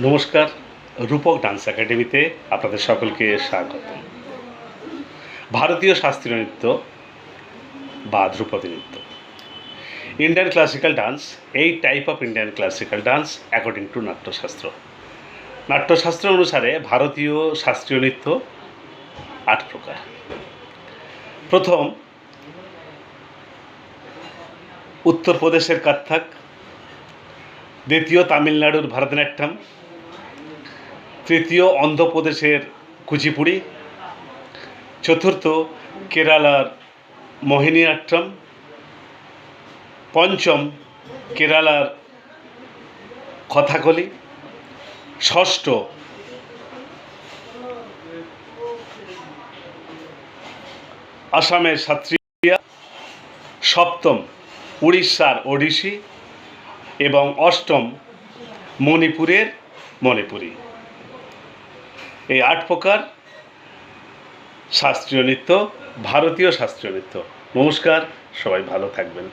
নমস্কার, রূপক ডান্স একাডেমিতে আপনাদের সকলকে স্বাগত। ভারতীয় শাস্ত্রীয় নৃত্য বা ধ্রুপদী নৃত্য। ইন্ডিয়ান ক্লাসিক্যাল ডান্স এই type of Indian classical dance according to Natyashastra. Natyashastra অনুসারে ভারতীয় শাস্ত্রীয় নৃত্য আট প্রকার। প্রথম, উত্তরপ্রদেশের কাত্থাক দ্বিতীয় তামিলনাড়ুর ভারতনাট্যম, তৃতীয় অন্ধ্রপ্রদেশের কুচিপুড়ি, চতুর্থ কেরালার মোহিনীআট্টম পঞ্চম কেরালার কথাকলি, ষষ্ঠ আসামের সাত্রিয়া সপ্তম উড়িষ্যার ওড়িশি এবং অষ্টম মণিপুরের মণিপুরী। এই আট প্রকার শাস্ত্রীয় নৃত্য, ভারতীয় শাস্ত্রীয় নৃত্য। নমস্কার, সবাই ভালো থাকবেন।